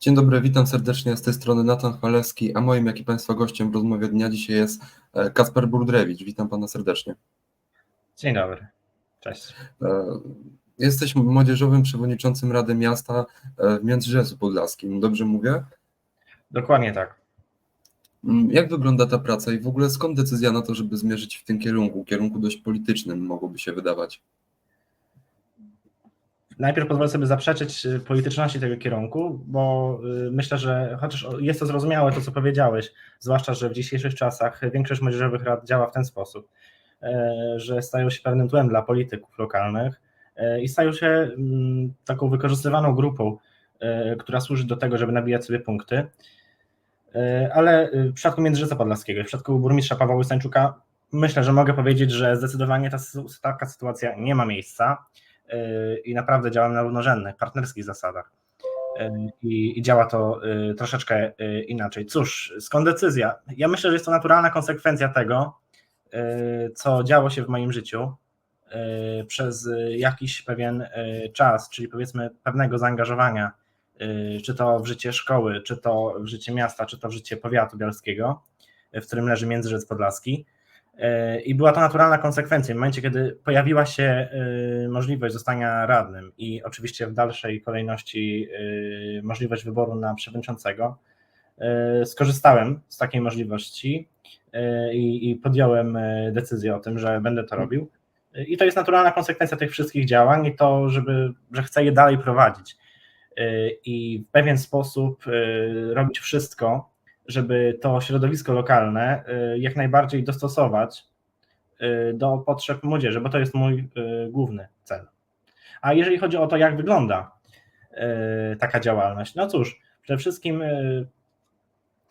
Dzień dobry, witam serdecznie z tej strony Natan Chwalewski, a moim, jak i Państwa gościem w rozmowie dnia dzisiaj jest e, Kasper Burdrewicz. Witam Pana serdecznie. Dzień dobry, cześć. E, jesteś młodzieżowym przewodniczącym Rady Miasta e, w Międzyrzeczu Podlaskim, dobrze mówię? Dokładnie tak. Mm, jak wygląda ta praca i w ogóle skąd decyzja na to, żeby zmierzyć w tym kierunku, kierunku dość politycznym mogłoby się wydawać? Najpierw pozwolę sobie zaprzeczyć y, polityczności tego kierunku, bo y, myślę, że chociaż jest to zrozumiałe to, co powiedziałeś, zwłaszcza, że w dzisiejszych czasach większość młodzieżowych rad działa w ten sposób, e, że stają się pewnym tłem dla polityków lokalnych e, i stają się mm, taką wykorzystywaną grupą, e, która służy do tego, żeby nabijać sobie punkty. Ale w przypadku Międzyrzecza Podlaskiego, w przypadku burmistrza Pawła Łysańczuka, myślę, że mogę powiedzieć, że zdecydowanie ta, taka sytuacja nie ma miejsca i naprawdę działam na równorzędnych, partnerskich zasadach. I, I, działa to y, troszeczkę y, inaczej. Cóż, skąd decyzja? Ja myślę, że jest to naturalna konsekwencja tego, y, co działo się w moim życiu przez jakiś pewien czas, czyli powiedzmy pewnego zaangażowania, czy to w życie szkoły, czy to w życie miasta, czy to w życie powiatu bialskiego, w którym leży Międzyrzec Podlaski. I była to naturalna konsekwencja. W momencie, kiedy pojawiła się y, możliwość zostania radnym i oczywiście w dalszej kolejności y, możliwość wyboru na przewodniczącego, skorzystałem z takiej możliwości i podjąłem decyzję o tym, że będę to robił. I to jest naturalna konsekwencja tych wszystkich działań i to, żeby, że chcę je dalej prowadzić. I w pewien sposób robić wszystko, żeby to środowisko lokalne y, jak najbardziej dostosować y, do potrzeb młodzieży, bo to jest mój y, główny cel. A jeżeli chodzi o to, jak wygląda taka działalność, no cóż, przede wszystkim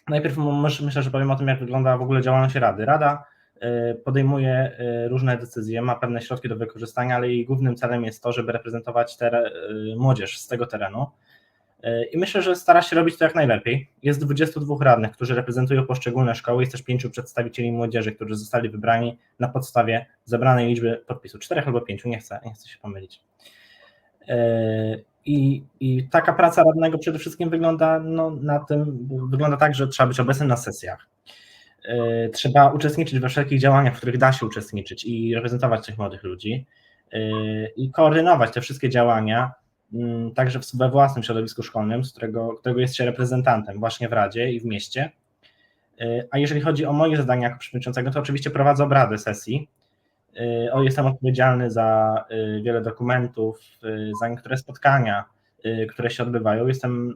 najpierw myślę, że powiem o tym, jak wygląda w ogóle działalność Rady. Rada podejmuje różne decyzje, ma pewne środki do wykorzystania, ale jej głównym celem jest to, żeby reprezentować młodzież z tego terenu I myślę, że stara się robić to jak najlepiej. Jest 22 radnych, którzy reprezentują poszczególne szkoły, jest też pięciu przedstawicieli młodzieży, którzy zostali wybrani na podstawie zebranej liczby podpisów. Czterech albo pięciu, nie chcę, nie chcę się pomylić. E, I, I taka praca radnego przede wszystkim wygląda no, na tym, wygląda tak, że trzeba być obecnym na sesjach. E, trzeba uczestniczyć we wszelkich działaniach, w których da się uczestniczyć i reprezentować tych młodych ludzi i koordynować te wszystkie działania także we własnym środowisku szkolnym, z którego, którego jest się reprezentantem właśnie w Radzie i w mieście. Y, a jeżeli chodzi o moje zadania jako przewodniczącego, to oczywiście prowadzę obrady sesji. Y, o, jestem odpowiedzialny za y, wiele dokumentów, za niektóre spotkania, które się odbywają. Jestem,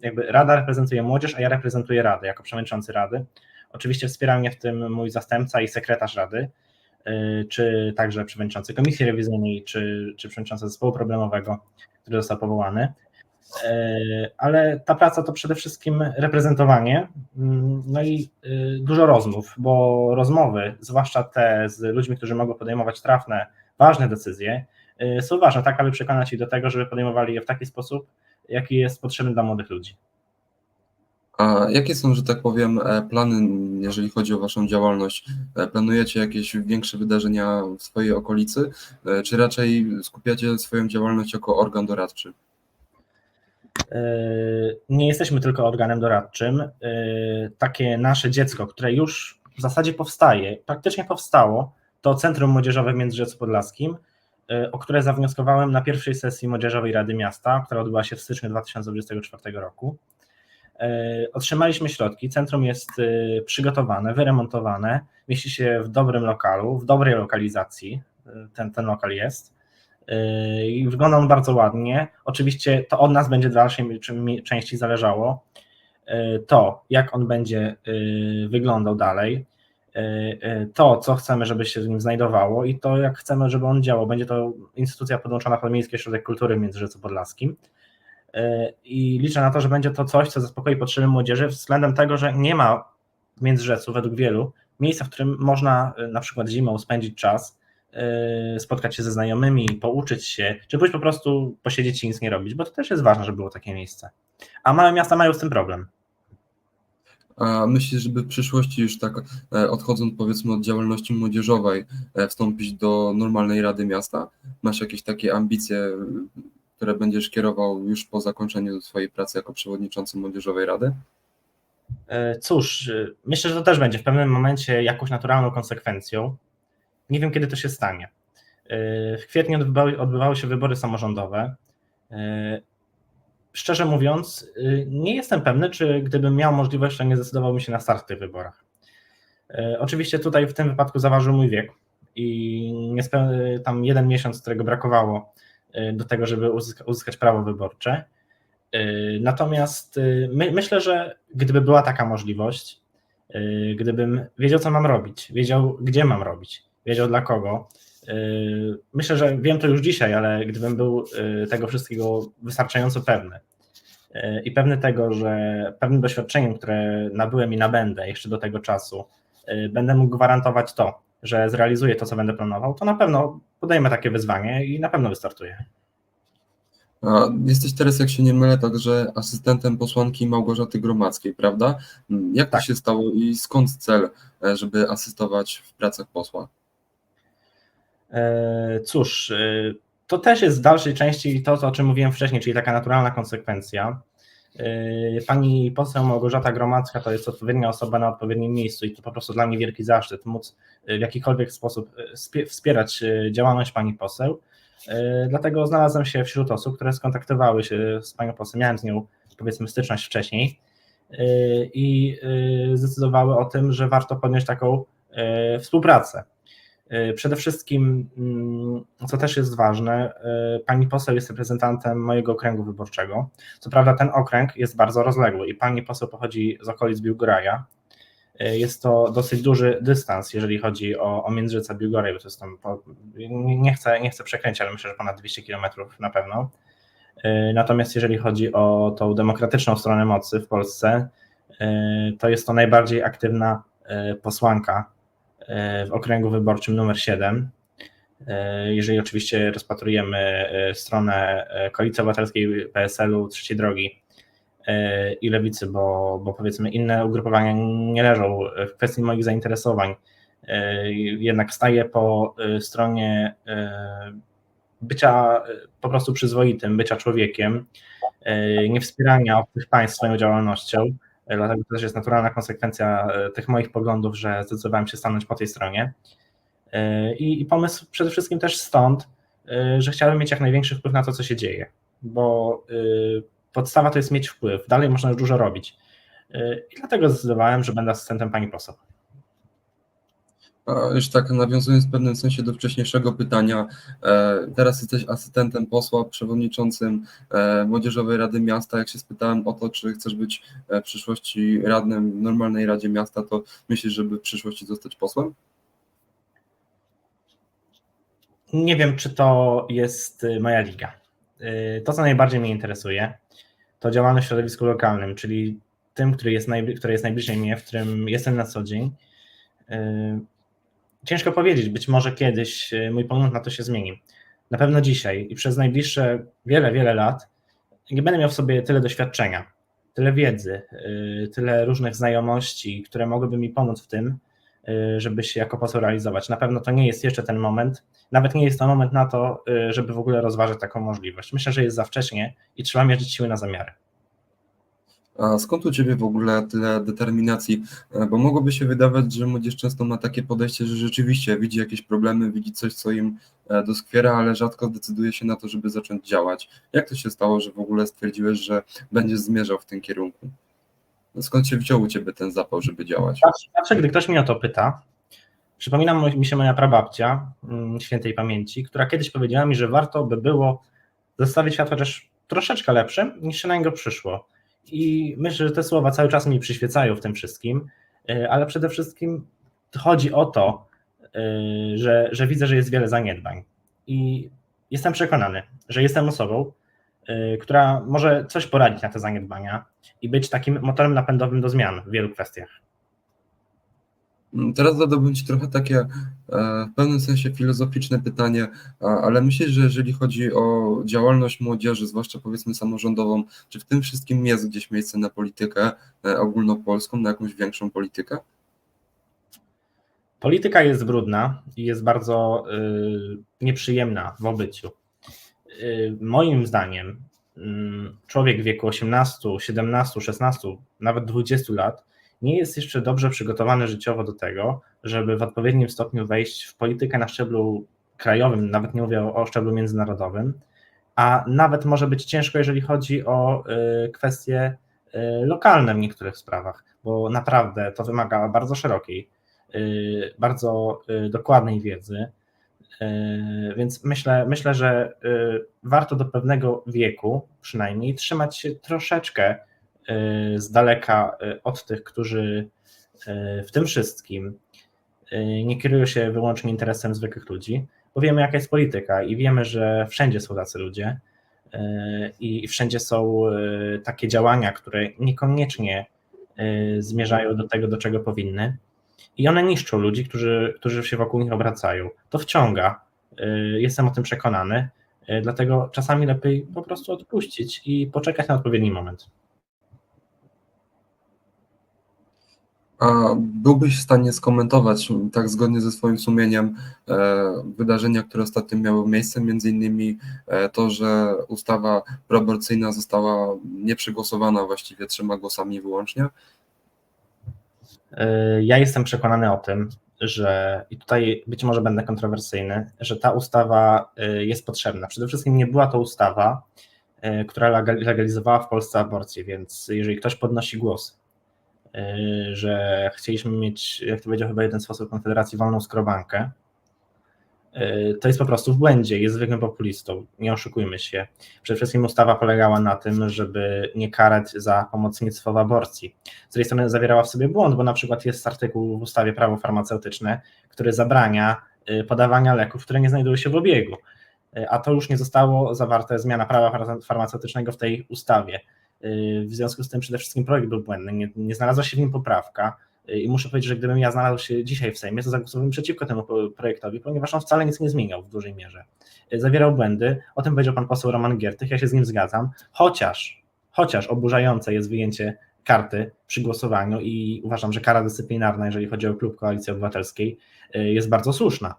jakby Rada reprezentuje młodzież, a ja reprezentuję Radę jako przewodniczący Rady. Oczywiście wspiera mnie w tym mój zastępca i sekretarz Rady. Y, czy także przewodniczący komisji rewizyjnej, czy, czy przewodniczący zespołu problemowego, który został powołany. Y, ale ta praca to przede wszystkim reprezentowanie, mm, no i y, dużo rozmów, bo rozmowy, zwłaszcza te z ludźmi, którzy mogą podejmować trafne, ważne decyzje, są ważne, tak aby przekonać ich do tego, żeby podejmowali je w taki sposób, jaki jest potrzebny dla młodych ludzi. A jakie są, że tak powiem, e, plany, jeżeli chodzi o Waszą działalność? E, planujecie jakieś większe wydarzenia w swojej okolicy, e, czy raczej skupiacie swoją działalność jako organ doradczy? Nie jesteśmy tylko organem doradczym. Takie nasze dziecko, które już w zasadzie powstaje, praktycznie powstało, to Centrum Młodzieżowe w Międzyrzeczu Podlaskim, o które zawnioskowałem na pierwszej sesji Młodzieżowej Rady Miasta, która odbyła się w styczniu 2024 roku. E, otrzymaliśmy środki, centrum jest e, przygotowane, wyremontowane, mieści się w dobrym lokalu, w dobrej lokalizacji, e, ten, ten lokal jest i wygląda on bardzo ładnie. Oczywiście to od nas będzie w dalszej części zależało to, jak on będzie wyglądał dalej, to, co chcemy, żeby się w nim znajdowało i to, jak chcemy, żeby on działał. Będzie to instytucja podłączona pod Miejski Ośrodek Kultury w Międzyrzecu Podlaskim. E, i liczę na to, że będzie to coś, co zaspokoi potrzeby młodzieży względem tego, że nie ma w Międzyrzecu według wielu miejsca, w którym można e, na przykład zimą spędzić czas, e, spotkać się ze znajomymi, pouczyć się, czy pójść po prostu posiedzieć i nic nie robić, bo to też jest ważne, żeby było takie miejsce. A małe miasta mają z tym problem. A myślisz, żeby w przyszłości już tak odchodząc powiedzmy od działalności młodzieżowej, wstąpić do normalnej Rady Miasta? Masz jakieś takie ambicje które będziesz kierował już po zakończeniu swojej pracy jako przewodniczący Młodzieżowej Rady? E, Cóż, e, myślę, że to też będzie w pewnym momencie jakąś naturalną konsekwencją. Nie wiem, kiedy to się stanie. E, W kwietniu odbywały, się wybory samorządowe. Szczerze mówiąc, nie jestem pewny, czy gdybym miał możliwość, to nie zdecydowałbym się na start w tych wyborach. Oczywiście tutaj w tym wypadku zaważył mój wiek i tam jeden miesiąc, którego brakowało do tego, żeby uzyska, uzyskać prawo wyborcze. Yy, Natomiast yy, my, myślę, że gdyby była taka możliwość, gdybym wiedział, co mam robić, wiedział, gdzie mam robić, wiedział dla kogo, myślę, że wiem to już dzisiaj, ale gdybym był tego wszystkiego wystarczająco pewny i pewny tego, że pewnym doświadczeniem, które nabyłem i nabędę jeszcze do tego czasu, będę mógł gwarantować to, że zrealizuję to, co będę planował, to na pewno podejmę takie wyzwanie i na pewno wystartuję. A Jesteś teraz, jak się nie mylę, także asystentem posłanki Małgorzaty Gromadzkiej, prawda? Jak to Tak. się stało i skąd cel, e, żeby asystować w pracach posła? E, Cóż, e, to też jest w dalszej części to, o czym mówiłem wcześniej, czyli taka naturalna konsekwencja. E, Pani poseł Małgorzata Gromadzka to jest odpowiednia osoba na odpowiednim miejscu i to po prostu dla mnie wielki zaszczyt móc e, w jakikolwiek sposób spie- wspierać działalność pani poseł. Dlatego znalazłem się wśród osób, które skontaktowały się z panią poseł, miałem z nią powiedzmy styczność wcześniej i zdecydowały o tym, że warto podjąć taką współpracę. E, Przede wszystkim, mm, co też jest ważne, e, pani poseł jest reprezentantem mojego okręgu wyborczego. Co prawda ten okręg jest bardzo rozległy i pani poseł pochodzi z okolic Biłgoraja. E, Jest to dosyć duży dystans, jeżeli chodzi o, o Międzyrzec a Biłgoraj, bo to jest tam, po, nie, chcę, nie chcę przekręcić, ale myślę, że ponad 200 kilometrów na pewno. Natomiast jeżeli chodzi o tą demokratyczną stronę mocy w Polsce, to jest to najbardziej aktywna posłanka w okręgu wyborczym numer 7. E, Jeżeli oczywiście rozpatrujemy e, stronę e, Koalicji Obywatelskiej PSL-u, Trzeciej Drogi i Lewicy, bo, bo powiedzmy inne ugrupowania nie leżą w kwestii moich zainteresowań, jednak staję po stronie bycia po prostu przyzwoitym, bycia człowiekiem, nie wspierania obcych państw swoją działalnością, dlatego to też jest naturalna konsekwencja e, tych moich poglądów, że zdecydowałem się stanąć po tej stronie. E, I, I pomysł przede wszystkim też stąd, e, że chciałem mieć jak największy wpływ na to, co się dzieje, bo podstawa to jest mieć wpływ, dalej można już dużo robić. I dlatego zdecydowałem, że będę asystentem pani poseł. Już tak nawiązując w pewnym sensie do wcześniejszego pytania, e, teraz jesteś asystentem posła, przewodniczącym e, Młodzieżowej Rady Miasta. Jak się spytałem o to, czy chcesz być e, w przyszłości radnym w normalnej Radzie Miasta, to myślisz, żeby w przyszłości zostać posłem? Nie wiem, czy to jest y, moja liga. Y, To, co najbardziej mnie interesuje, to działalność w środowisku lokalnym, czyli tym, który jest, najbli- które jest najbliżej mnie, w którym jestem na co dzień. Ciężko powiedzieć, być może kiedyś y, mój pogląd na to się zmieni. Na pewno dzisiaj i przez najbliższe wiele, wiele lat nie będę miał w sobie tyle doświadczenia, tyle wiedzy, y, tyle różnych znajomości, które mogłyby mi pomóc w tym, y, żeby się jako poseł realizować. Na pewno to nie jest jeszcze ten moment, nawet nie jest to moment na to, żeby w ogóle rozważyć taką możliwość. Myślę, że jest za wcześnie i trzeba mierzyć siły na zamiary. A skąd u Ciebie w ogóle tyle determinacji? E, Bo mogłoby się wydawać, że młodzież często ma takie podejście, że rzeczywiście widzi jakieś problemy, widzi coś, co im e, doskwiera, ale rzadko decyduje się na to, żeby zacząć działać. Jak to się stało, że w ogóle stwierdziłeś, że będziesz zmierzał w tym kierunku? Skąd się wziął u Ciebie ten zapał, żeby działać? Zawsze, gdy ktoś mnie o to pyta, przypomina mo- mi się moja prababcia mm, świętej pamięci, która kiedyś powiedziała mi, że warto by było zostawić świat chociaż troszeczkę lepszym, niż się na niego przyszło. I myślę, że te słowa cały czas mi przyświecają w tym wszystkim, y, ale przede wszystkim chodzi o to, y, że, że widzę, że jest wiele zaniedbań. I jestem przekonany, że jestem osobą, y, która może coś poradzić na te zaniedbania i być takim motorem napędowym do zmian w wielu kwestiach. Mm, Teraz zadałbym Ci trochę takie e, w pewnym sensie filozoficzne pytanie, ale myślisz, że jeżeli chodzi o działalność młodzieży, zwłaszcza powiedzmy samorządową, czy w tym wszystkim jest gdzieś miejsce na politykę e, ogólnopolską, na jakąś większą politykę? Polityka jest brudna i jest bardzo y, nieprzyjemna w obyciu. y, moim zdaniem mm, człowiek w wieku 18, 17, 16, nawet 20 lat nie jest jeszcze dobrze przygotowany życiowo do tego, żeby w odpowiednim stopniu wejść w politykę na szczeblu krajowym, nawet nie mówię o, szczeblu międzynarodowym, a nawet może być ciężko, jeżeli chodzi o y, kwestie y, lokalne w niektórych sprawach, bo naprawdę to wymaga bardzo szerokiej, y, bardzo dokładnej wiedzy. Więc myślę, myślę, że warto do pewnego wieku przynajmniej trzymać się troszeczkę z daleka y, od tych, którzy y, w tym wszystkim nie kierują się wyłącznie interesem zwykłych ludzi, bo wiemy, jaka jest polityka i wiemy, że wszędzie są tacy ludzie i wszędzie są takie działania, które niekoniecznie zmierzają do tego, do czego powinny. I one niszczą ludzi, którzy, którzy się wokół nich obracają. To wciąga. Jestem o tym przekonany. Dlatego czasami lepiej po prostu odpuścić i poczekać na odpowiedni moment. A byłbyś w stanie skomentować, tak zgodnie ze swoim sumieniem, e, wydarzenia, które ostatnio miały miejsce, między innymi e, to, że ustawa proaborcyjna została nieprzegłosowana właściwie trzema głosami wyłącznie? Y, Ja jestem przekonany o tym, że i tutaj być może będę kontrowersyjny, że ta ustawa jest potrzebna. Przede wszystkim nie była to ustawa, która legal- legalizowała w Polsce aborcję, więc jeżeli ktoś podnosi głos, że chcieliśmy mieć, jak to powiedział chyba jeden z posłów Konfederacji, wolną skrobankę, y, to jest po prostu w błędzie, jest zwykłym populistą, nie oszukujmy się. Przede wszystkim ustawa polegała na tym, żeby nie karać za pomocnictwo w aborcji z drugiej strony zawierała w sobie błąd, bo na przykład jest artykuł w ustawie prawo farmaceutyczne, który zabrania y, podawania leków, które nie znajdują się w obiegu. Y, A to już nie zostało zawarte zmiana prawa farma- farmaceutycznego w tej ustawie. Y, W związku z tym przede wszystkim projekt był błędny, nie, nie znalazła się w nim poprawka. Y, I muszę powiedzieć, że gdybym ja znalazł się dzisiaj w Sejmie, to zagłosowałbym przeciwko temu projektowi, ponieważ on wcale nic nie zmieniał w dużej mierze. Y, Zawierał błędy, o tym powiedział pan poseł Roman Giertych, ja się z nim zgadzam, chociaż, chociaż oburzające jest wyjęcie karty przy głosowaniu i uważam, że kara dyscyplinarna, jeżeli chodzi o klub Koalicji Obywatelskiej, jest bardzo słuszna,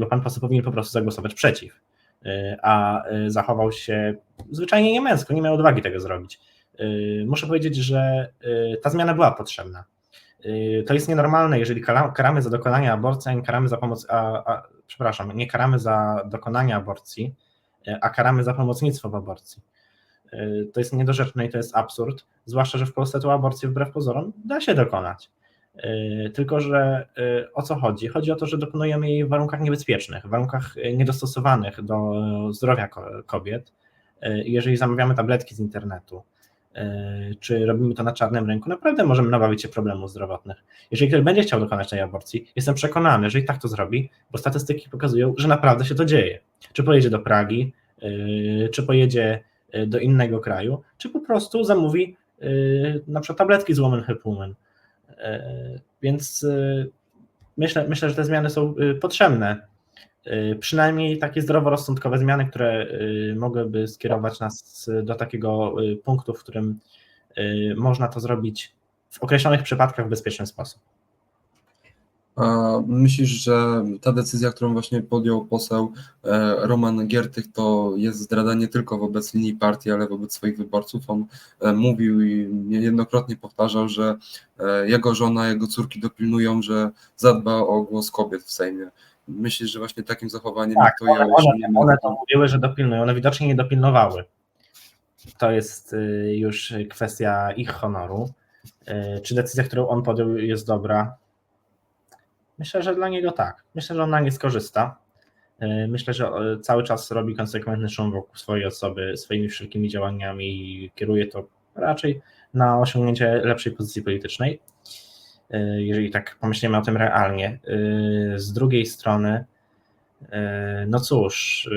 bo pan poseł powinien po prostu zagłosować przeciw, a y, zachował się zwyczajnie niemęsko, nie miał odwagi tego zrobić. Y, Muszę powiedzieć, że ta zmiana była potrzebna. To jest nienormalne, jeżeli kara- karamy za dokonanie aborcji, a nie karamy za pomoc, a, a, przepraszam, nie karamy za dokonanie aborcji, a karamy za pomocnictwo w aborcji. To jest niedorzeczne i to jest absurd, zwłaszcza, że w Polsce tą aborcję wbrew pozorom da się dokonać. Y, Tylko, że y, o co chodzi? Chodzi o to, że dokonujemy jej w warunkach niebezpiecznych, w warunkach y, niedostosowanych do zdrowia ko- kobiet. Jeżeli zamawiamy tabletki z internetu, czy robimy to na czarnym rynku, naprawdę możemy nabawić się problemów zdrowotnych. Jeżeli ktoś będzie chciał dokonać tej aborcji, jestem przekonany, że i tak to zrobi, bo statystyki pokazują, że naprawdę się to dzieje. Czy pojedzie do Pragi, czy pojedzie do innego kraju, czy po prostu zamówi na przykład tabletki z Woman Help Woman. Y, Więc y, myślę, myślę, że te zmiany są y, potrzebne. Przynajmniej takie zdroworozsądkowe zmiany, które mogłyby skierować nas do takiego punktu, w którym można to zrobić w określonych przypadkach w bezpieczny sposób. Myślisz, że ta decyzja, którą właśnie podjął poseł e, Roman Giertych, to jest zdrada nie tylko wobec linii partii, ale wobec swoich wyborców? On e, mówił i niejednokrotnie powtarzał, że e, jego żona, jego córki dopilnują, że zadba o głos kobiet w Sejmie. Myślisz, że właśnie takim zachowaniem, Tak, to one, ja one, one to mówiły, że dopilnują, one widocznie nie dopilnowały. To jest y, już kwestia ich honoru. Y, Czy decyzja, którą on podjął, jest dobra? Myślę, że dla niego tak. Myślę, że on na nie skorzysta. Y, Myślę, że y, cały czas robi konsekwentny szum wokół swojej osoby, swoimi wszelkimi działaniami i kieruje to raczej na osiągnięcie lepszej pozycji politycznej. Y, Jeżeli tak pomyślimy o tym realnie. Z drugiej strony, no cóż,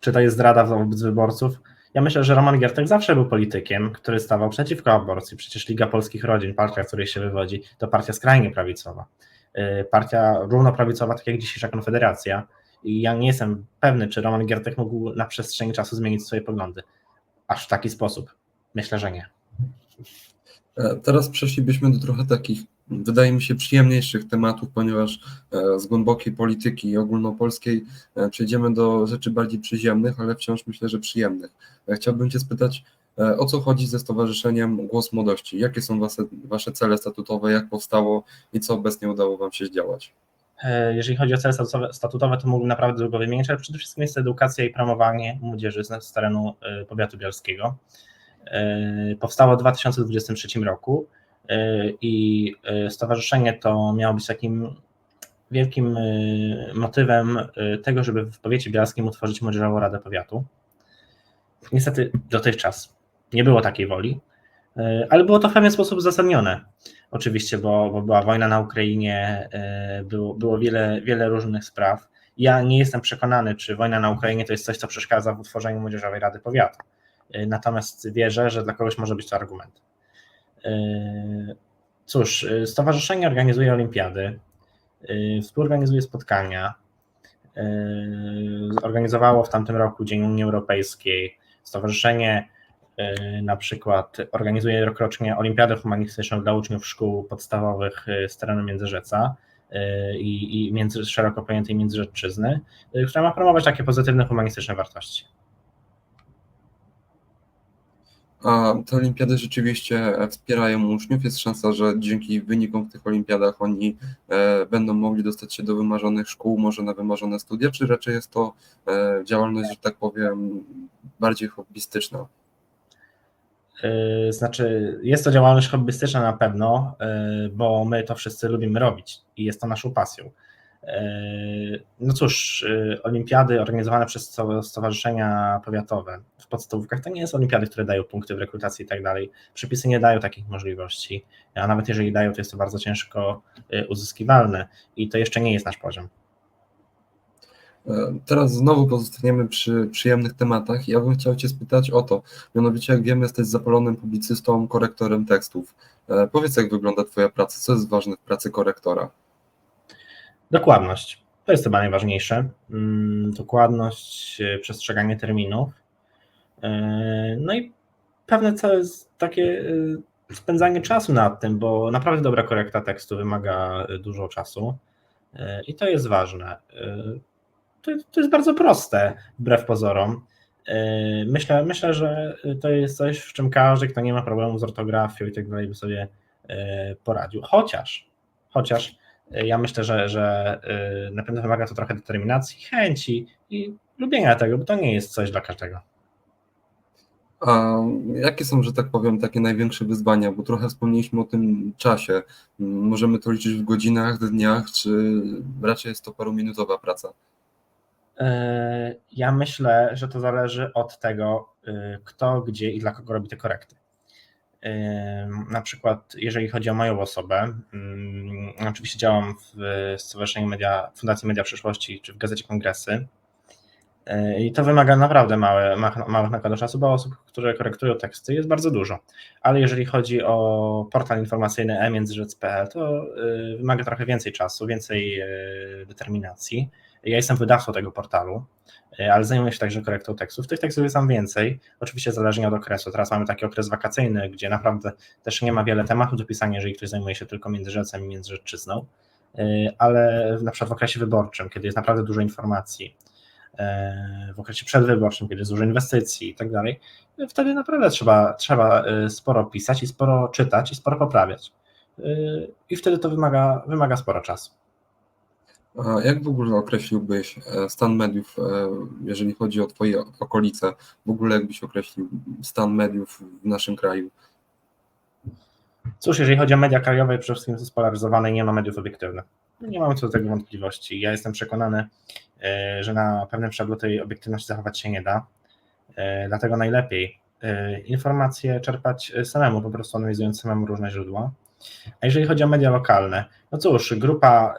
czy to jest zdrada wobec wyborców? Ja myślę, że Roman Giertek zawsze był politykiem, który stawał przeciwko aborcji. Przecież Liga Polskich Rodzin, partia, z której się wywodzi, to partia skrajnie prawicowa. Y, Partia równoprawicowa, tak jak dzisiejsza Konfederacja. I ja nie jestem pewny, czy Roman Giertek mógł na przestrzeni czasu zmienić swoje poglądy. Aż w taki sposób. Myślę, że nie. E, Teraz przeszlibyśmy do trochę takich wydaje mi się, przyjemniejszych tematów, ponieważ e, z głębokiej polityki ogólnopolskiej e, przejdziemy do rzeczy bardziej przyziemnych, ale wciąż myślę, że przyjemnych. E, Chciałbym Cię spytać, o co chodzi ze Stowarzyszeniem Głos Młodości? Jakie są wasze, wasze cele statutowe, jak powstało i co obecnie udało Wam się zdziałać? Jeżeli chodzi o cele statutowe, to mógłbym naprawdę długo wymienić, ale przede wszystkim jest edukacja i promowanie młodzieży z, terenu powiatu bielskiego. Powstało w 2023 roku i e, stowarzyszenie to miało być takim wielkim e, motywem e, tego, żeby w powiecie bielskim utworzyć młodzieżową radę powiatu. Niestety dotychczas nie było takiej woli, e, ale było to w pewien sposób uzasadnione. Oczywiście, bo, bo była wojna na Ukrainie, e, było, było wiele, wiele różnych spraw. Ja nie jestem przekonany, czy wojna na Ukrainie to jest coś, co przeszkadza w utworzeniu Młodzieżowej Rady Powiatu. E, Natomiast wierzę, że dla kogoś może być to argument. E, Cóż, e, stowarzyszenie organizuje olimpiady, e, współorganizuje spotkania, organizowało w tamtym roku Dzień Unii Europejskiej. Stowarzyszenie na przykład organizuje rokrocznie Olimpiadę Humanistyczną dla uczniów szkół podstawowych z terenu Międzyrzeca i, i między, szeroko pojętej Międzyrzeczyzny, e, która ma promować takie pozytywne humanistyczne wartości. A te olimpiady rzeczywiście e, wspierają uczniów. Jest szansa, że dzięki wynikom w tych olimpiadach oni e, będą mogli dostać się do wymarzonych szkół, może na wymarzone studia, czy raczej jest to e, działalność, że tak powiem, bardziej hobbystyczna? Znaczy, jest to działalność hobbystyczna na pewno, bo my to wszyscy lubimy robić i jest to naszą pasją. Yy, No cóż, yy, olimpiady organizowane przez sto- stowarzyszenia powiatowe w podstawówkach to nie są olimpiady, które dają punkty w rekrutacji i tak dalej. Przepisy nie dają takich możliwości, a nawet jeżeli dają, to jest to bardzo ciężko yy, uzyskiwalne i to jeszcze nie jest nasz poziom. E, Teraz znowu pozostaniemy przy przyjemnych tematach. Ja bym chciał Cię spytać o to, mianowicie jak wiemy, jesteś zapalonym publicystą, korektorem tekstów. E, Powiedz, jak wygląda Twoja praca, co jest ważne w pracy korektora? Dokładność. To jest chyba najważniejsze. Mm, Dokładność, yy, przestrzeganie terminów. Yy, No i pewne jest takie yy, spędzanie czasu nad tym, bo naprawdę dobra korekta tekstu wymaga dużo czasu i to jest ważne. To, to jest bardzo proste, wbrew pozorom. Myślę, myślę, że to jest coś, w czym każdy, kto nie ma problemu z ortografią i tak dalej, by sobie poradził. Chociaż, chociaż ja myślę, że, że yy, na pewno wymaga to trochę determinacji, chęci i lubienia tego, bo to nie jest coś dla każdego. A jakie są, że tak powiem, takie największe wyzwania? Bo trochę wspomnieliśmy o tym czasie. Możemy to liczyć w godzinach, dniach, czy raczej jest to paruminutowa praca? E, Ja myślę, że to zależy od tego, kto, gdzie i dla kogo robi te korekty. Na przykład, jeżeli chodzi o moją osobę, ym, oczywiście działam w Stowarzyszeniu Media, Fundacji Media Przyszłości czy w Gazecie Kongresy. Yy, I to wymaga naprawdę małe, ma- małych nakładów czasu, bo osób, które korektują teksty jest bardzo dużo. Ale jeżeli chodzi o portal informacyjny e-międzyrzec.pl, to yy, wymaga trochę więcej czasu, więcej yy, determinacji. Ja jestem wydawcą tego portalu, yy, ale zajmuję się także korektą tekstów. Tych tekstów jest tam więcej, oczywiście zależnie od okresu. Teraz mamy taki okres wakacyjny, gdzie naprawdę też nie ma wiele tematów do pisania, jeżeli ktoś zajmuje się tylko Międzyrzecem i Międzyrzeczyzną, Yy, ale na przykład w okresie wyborczym, kiedy jest naprawdę dużo informacji, yy, w okresie przedwyborczym, kiedy jest dużo inwestycji i tak dalej, wtedy naprawdę trzeba, trzeba sporo pisać i sporo czytać i sporo poprawiać. I wtedy to wymaga, wymaga sporo czasu. Jak w ogóle określiłbyś e, stan mediów, e, jeżeli chodzi o Twoje okolice? W ogóle jakbyś określił stan mediów w naszym kraju? Cóż, jeżeli chodzi o media krajowe, przede wszystkim są spolaryzowane nie ma mediów obiektywnych. Nie mamy co do tego wątpliwości. Ja jestem przekonany, e, że na pewnym szczeblu tej obiektywności zachować się nie da. Dlatego najlepiej informacje czerpać samemu, po prostu analizując samemu różne źródła. A jeżeli chodzi o media lokalne, no cóż, grupa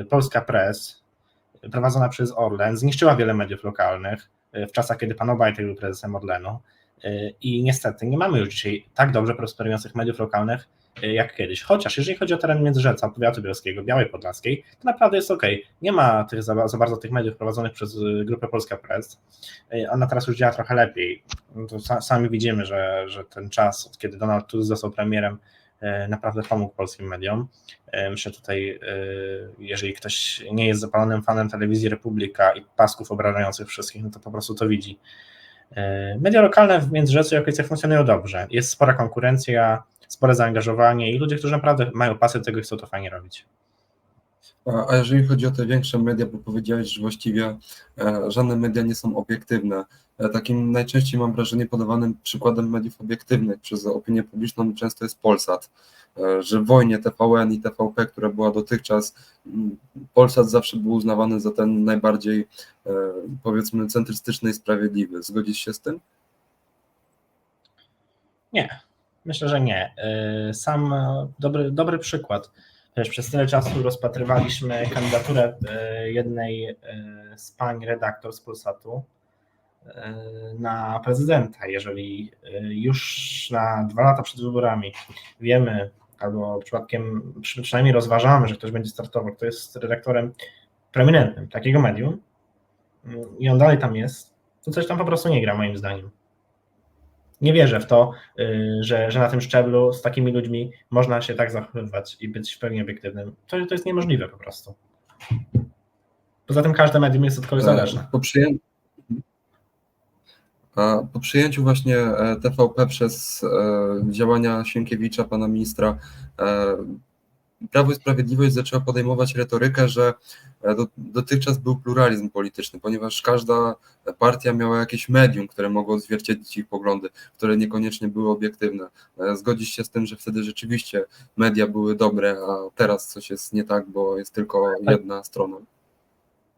e, Polska Press, prowadzona przez Orlen, zniszczyła wiele mediów lokalnych e, w czasach, kiedy pan Obajtek był prezesem Orlenu. E, I niestety nie mamy już dzisiaj tak dobrze prosperujących mediów lokalnych jak kiedyś. Chociaż jeżeli chodzi o teren Międzyrzeca, powiatu bielskiego, Białej Podlaskiej, to naprawdę jest ok. Nie ma tych za, za bardzo tych mediów prowadzonych przez grupę Polska Press. Ona teraz już działa trochę lepiej. No To sa, sami widzimy, że, że ten czas, od kiedy Donald Tusk został premierem, naprawdę pomógł polskim mediom. E, Myślę tutaj, e, jeżeli ktoś nie jest zapalonym fanem telewizji Republika i pasków obrażających wszystkich, no to po prostu to widzi. E, Media lokalne w Międzyrzeczu i okolicach funkcjonują dobrze. Jest spora konkurencja, spore zaangażowanie i ludzie, którzy naprawdę mają pasję do tego i chcą to fajnie robić. A, jeżeli chodzi o te większe media, bo powiedziałeś, że właściwie e, żadne media nie są obiektywne. E, takim najczęściej mam wrażenie podawanym przykładem mediów obiektywnych przez opinię publiczną często jest Polsat. E, że w wojnie TVN i TVP, która była dotychczas, Polsat zawsze był uznawany za ten najbardziej powiedzmy centrystyczny i sprawiedliwy. Zgodzisz się z tym? Nie, myślę, że nie. Sam dobry, dobry przykład. Wiesz, przez tyle czasu rozpatrywaliśmy kandydaturę y, jednej y, z pań redaktor z Polsatu y, na prezydenta. Jeżeli już na dwa lata przed wyborami wiemy, albo przypadkiem przy- przynajmniej rozważamy, że ktoś będzie startował, kto jest redaktorem prominentnym takiego medium y, i on dalej tam jest, to coś tam po prostu nie gra moim zdaniem. Nie wierzę w to, y, że, że na tym szczeblu z takimi ludźmi można się tak zachowywać i być w pełni obiektywnym. To, to jest niemożliwe po prostu. Poza tym każde medium jest od kogoś zależne. Po, przyję... Po przyjęciu właśnie e, TVP przez e, działania Sienkiewicza, pana ministra, e, Prawo i Sprawiedliwość zaczęła podejmować retorykę, że e, do, dotychczas był pluralizm polityczny, ponieważ każda partia miała jakieś medium, które mogło odzwierciedlić ich poglądy, które niekoniecznie były obiektywne. E, Zgodzisz się z tym, że wtedy rzeczywiście media były dobre, a teraz coś jest nie tak, bo jest tylko jedna strona.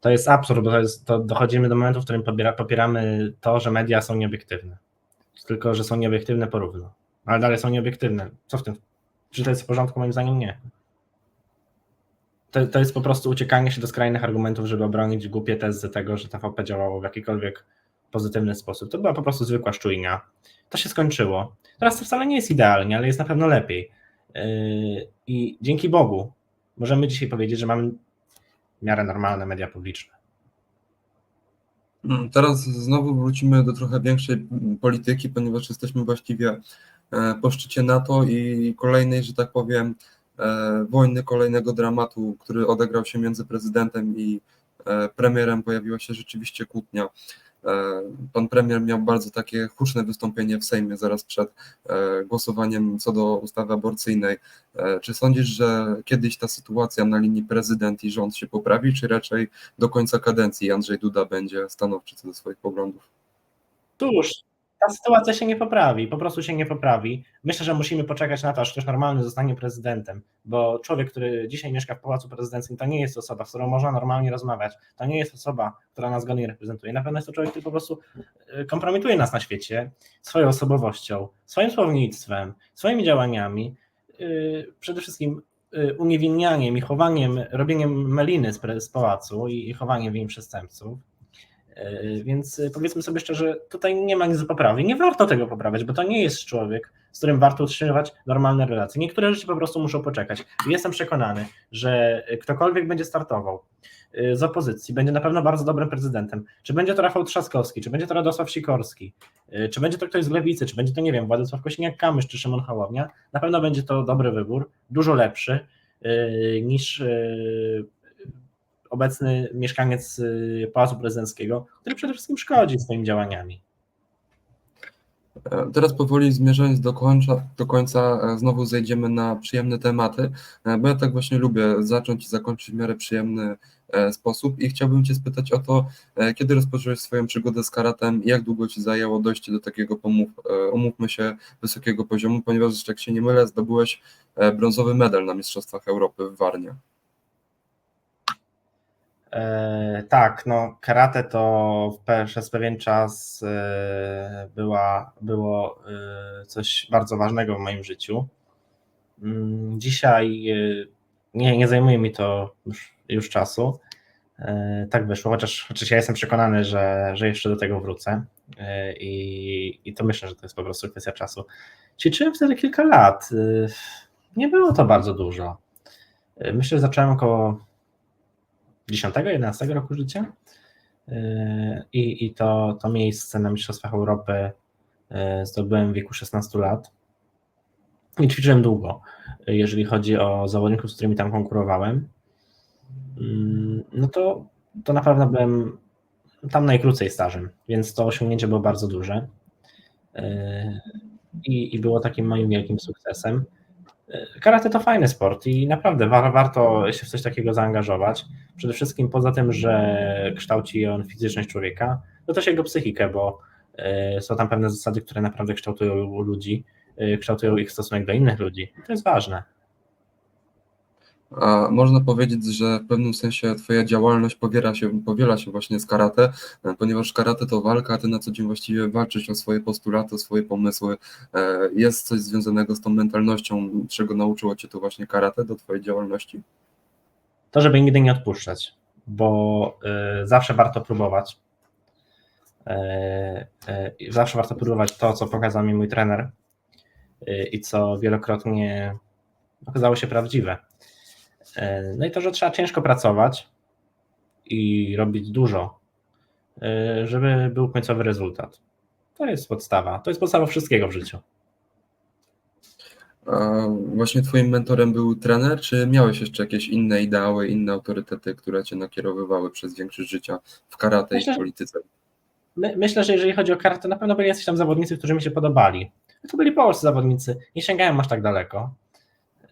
To jest absurd, bo to, jest, to dochodzimy do momentu, w którym pobiera, popieramy to, że media są nieobiektywne. Tylko, że są nieobiektywne porówno. Ale dalej są nieobiektywne. Co w tym? Czy to jest w porządku? Moim zdaniem nie. To, to jest po prostu uciekanie się do skrajnych argumentów, żeby obronić głupie tezy tego, że TVP działało w jakikolwiek pozytywny sposób. To była po prostu zwykła szczujnia. To się skończyło. Teraz to wcale nie jest idealnie, ale jest na pewno lepiej. Yy, I dzięki Bogu możemy dzisiaj powiedzieć, że mamy w miarę normalne media publiczne. Mm, Teraz znowu wrócimy do trochę większej polityki, ponieważ jesteśmy właściwie e, po szczycie NATO i kolejnej, że tak powiem, wojny, kolejnego dramatu, który odegrał się między prezydentem i e, premierem. Pojawiła się rzeczywiście kłótnia. E, Pan premier miał bardzo takie huczne wystąpienie w Sejmie zaraz przed e, głosowaniem co do ustawy aborcyjnej. E, Czy sądzisz, że kiedyś ta sytuacja na linii prezydent i rząd się poprawi, czy raczej do końca kadencji Andrzej Duda będzie stanowczy co do swoich poglądów? Cóż, ta sytuacja się nie poprawi, po prostu się nie poprawi. Myślę, że musimy poczekać na to, aż ktoś normalny zostanie prezydentem, bo człowiek, który dzisiaj mieszka w Pałacu Prezydenckim, to nie jest osoba, z którą można normalnie rozmawiać. To nie jest osoba, która nas godnie reprezentuje. Na pewno jest to człowiek, który po prostu y, kompromituje nas na świecie swoją osobowością, swoim słownictwem, swoimi działaniami, y, przede wszystkim y, uniewinnianiem i chowaniem, robieniem meliny z pałacu i, i chowaniem w nim przestępców. Yy, Więc y, powiedzmy sobie szczerze, tutaj nie ma nic do poprawy. Nie warto tego poprawiać, bo to nie jest człowiek, z którym warto utrzymywać normalne relacje. Niektóre rzeczy po prostu muszą poczekać. Jestem przekonany, że y, ktokolwiek będzie startował z opozycji, będzie na pewno bardzo dobrym prezydentem. Czy będzie to Rafał Trzaskowski, czy będzie to Radosław Sikorski, czy będzie to ktoś z Lewicy, czy będzie to, nie wiem, Władysław Kośniak-Kamysz, czy Szymon Hołownia, na pewno będzie to dobry wybór, dużo lepszy niż obecny mieszkaniec y, Pałacu Prezydenckiego, który przede wszystkim szkodzi swoimi działaniami. E, Teraz powoli zmierzając do końca, do końca e, znowu zejdziemy na przyjemne tematy, e, bo ja tak właśnie lubię zacząć i zakończyć w miarę przyjemny sposób i chciałbym Cię spytać o to, kiedy rozpocząłeś swoją przygodę z karatem i jak długo Ci zajęło dojście do takiego, pomów, umówmy się, wysokiego poziomu, ponieważ jak się nie mylę, zdobyłeś brązowy medal na Mistrzostwach Europy w Warnie. E, tak, no karate to przez pewien czas e, była, było e, coś bardzo ważnego w moim życiu. Mm, Dzisiaj nie, nie zajmuje mi to już, już czasu. Tak wyszło, chociaż, chociaż ja jestem przekonany, że, że jeszcze do tego wrócę i, i to myślę, że to jest po prostu kwestia czasu. Ćwiczyłem wtedy kilka lat. Nie było to bardzo dużo. Myślę, że zacząłem około 10-11 roku życia. Yy, I, i to, to miejsce na Mistrzostwach Europy yy, zdobyłem w wieku 16 lat. i ćwiczyłem długo, jeżeli chodzi o zawodników, z którymi tam konkurowałem, mm, no to, to na pewno byłem tam najkrócej stażem, więc to osiągnięcie było bardzo duże i, i było takim moim wielkim sukcesem. Karate to fajny sport i naprawdę wa- warto się w coś takiego zaangażować. Przede wszystkim poza tym, że kształci on fizyczność człowieka, no też jego psychikę, bo yy, są tam pewne zasady, które naprawdę kształtują ludzi, yy, kształtują ich stosunek do innych ludzi. To jest ważne. A można powiedzieć, że w pewnym sensie Twoja działalność powiela się, powiela się właśnie z karate, e, ponieważ karate to walka, a Ty na co dzień właściwie walczysz o swoje postulaty, o swoje pomysły. E, Jest coś związanego z tą mentalnością, czego nauczyło Cię to właśnie karate do Twojej działalności? To, żeby nigdy nie odpuszczać, bo y, zawsze warto próbować. Y, y, zawsze warto próbować to, co pokazał mi mój trener i co wielokrotnie okazało się prawdziwe. Y, no i to, że trzeba ciężko pracować i robić dużo, y, żeby był końcowy rezultat. To jest podstawa. To jest podstawa wszystkiego w życiu. A właśnie Twoim mentorem był trener, czy miałeś jeszcze jakieś inne ideały, inne autorytety, które Cię nakierowywały przez większość życia w karate i Myślę, w że- polityce? My, myślę, że jeżeli chodzi o kartę, na pewno byli jacyś tam zawodnicy, którzy mi się podobali. To byli polscy zawodnicy, nie sięgałem aż tak daleko.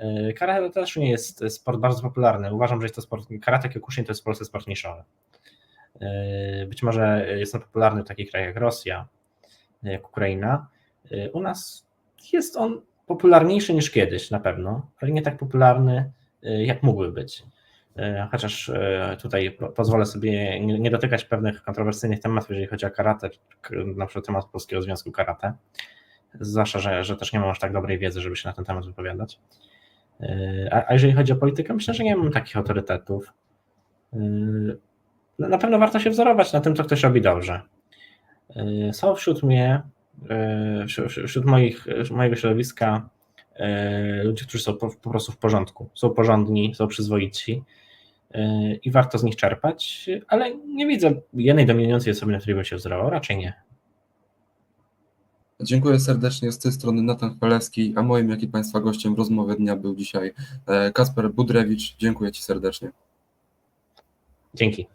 Yy, Karate też nie jest sport bardzo popularny. Uważam, że jest to sport. Karate Kyokushin to jest w Polsce sport niszowy. Yy, Być może jest on popularny w takich krajach jak Rosja, jak Ukraina. U nas jest on popularniejszy niż kiedyś na pewno, ale nie tak popularny, jak mógłby być. Chociaż tutaj po- pozwolę sobie nie, dotykać pewnych kontrowersyjnych tematów, jeżeli chodzi o karate, na przykład temat Polskiego Związku Karate. Zwłaszcza, że, że też nie mam aż tak dobrej wiedzy, żeby się na ten temat wypowiadać. Yy, A, a jeżeli chodzi o politykę, myślę, że nie mam takich autorytetów. Yy, no, Na pewno warto się wzorować na tym, co ktoś robi dobrze. Yy, Są wśród mnie, wśród, moich, mojego środowiska ludzie, którzy są po, po prostu w porządku, są porządni, są przyzwoici i warto z nich czerpać, ale nie widzę jednej dominującej osoby, na której bym się wzorował, raczej nie. Dziękuję serdecznie z tej strony Natan Chwalewski, a moim, jak i Państwa gościem w rozmowie dnia był dzisiaj e, Kasper Budrewicz. Dziękuję Ci serdecznie. Dzięki.